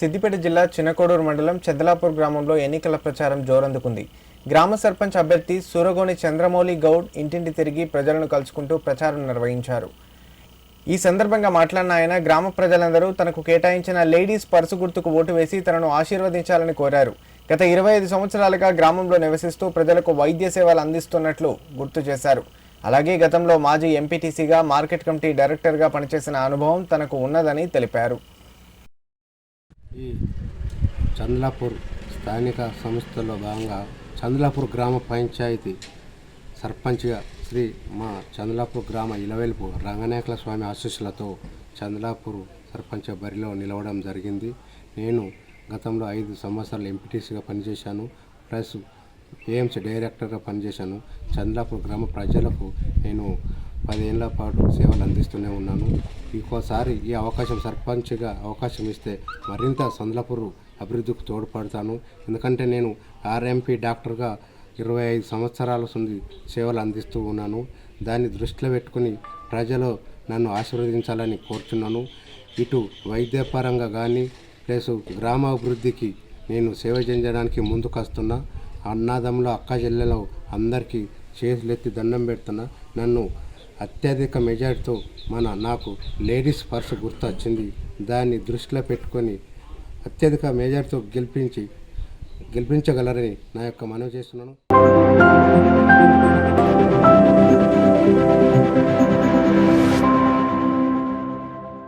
సిద్దిపేట జిల్లా చిన్నకోడూరు మండలం చందలాపూర్ గ్రామంలో ఎన్నికల ప్రచారం జోరందుకుంది. గ్రామ సర్పంచ్ అభ్యర్థి సూరగోని చంద్రమౌళి గౌడ్ ఇంటింటి తిరిగి ప్రజలను కలుసుకుంటూ ప్రచారం నిర్వహించారు. ఈ సందర్భంగా మాట్లాడిన ఆయన గ్రామ ప్రజలందరూ తనకు కేటాయించిన లేడీస్ పర్సు గుర్తుకు ఓటు వేసి తనను ఆశీర్వదించాలని కోరారు. గత ఇరవై ఐదు సంవత్సరాలుగా గ్రామంలో నివసిస్తూ ప్రజలకు వైద్య సేవలు అందిస్తున్నట్లు గుర్తు చేశారు. అలాగే గతంలో మాజీ ఎంపీటీసీగా మార్కెట్ కమిటీ డైరెక్టర్గా పనిచేసిన అనుభవం తనకు ఉన్నదని తెలిపారు. ఈ చంద్లాపూర్ స్థానిక సంస్థలో భాగంగా చంద్లాపూర్ గ్రామ పంచాయతీ సర్పంచ్గా శ్రీ మా చంద్లాపూర్ గ్రామ ఇలవెలుపు రంగనాయకుల స్వామి ఆశీస్సులతో చంద్లాపూర్ సర్పంచ్ బరిలో నిలవడం జరిగింది. నేను గతంలో ఐదు సంవత్సరాలు ఎంపీటీసీగా పనిచేశాను. ప్లస్ ఏఎంసీ డైరెక్టర్గా పనిచేశాను. చంద్లాపూర్ గ్రామ ప్రజలకు నేను పదేళ్ళ పాటు సేవలు అందిస్తూనే ఉన్నాను. ఇంకోసారి ఈ అవకాశం సర్పంచ్గా అవకాశం ఇస్తే మరింత సంద్లాపూర్ అభివృద్ధికి తోడ్పడతాను. ఎందుకంటే నేను ఆర్ఎంపీ డాక్టర్గా ఇరవై ఐదు సంవత్సరాల నుండి సేవలు అందిస్తూ ఉన్నాను. దాన్ని దృష్టిలో పెట్టుకుని ప్రజలు నన్ను ఆశీర్వదించాలని కోరుచున్నాను. ఇటు వైద్యపరంగా కానీ ప్లస్ గ్రామాభివృద్ధికి నేను సేవ చేయడానికి ముందుకు వస్తున్నా అన్నాదంలో అక్క చెల్లెలు అందరికీ చేతులెత్తి దండం పెడుతున్నా. నన్ను అత్యధిక మెజార్టీతో మన నాకు లేడీస్ పర్స్ గుర్తు వచ్చింది దాన్ని దృష్టిలో పెట్టుకొని అత్యధిక మెజార్టీతో గెలిపించి గెలిపించగలరని నా యొక్క మనవి చేస్తున్నాను.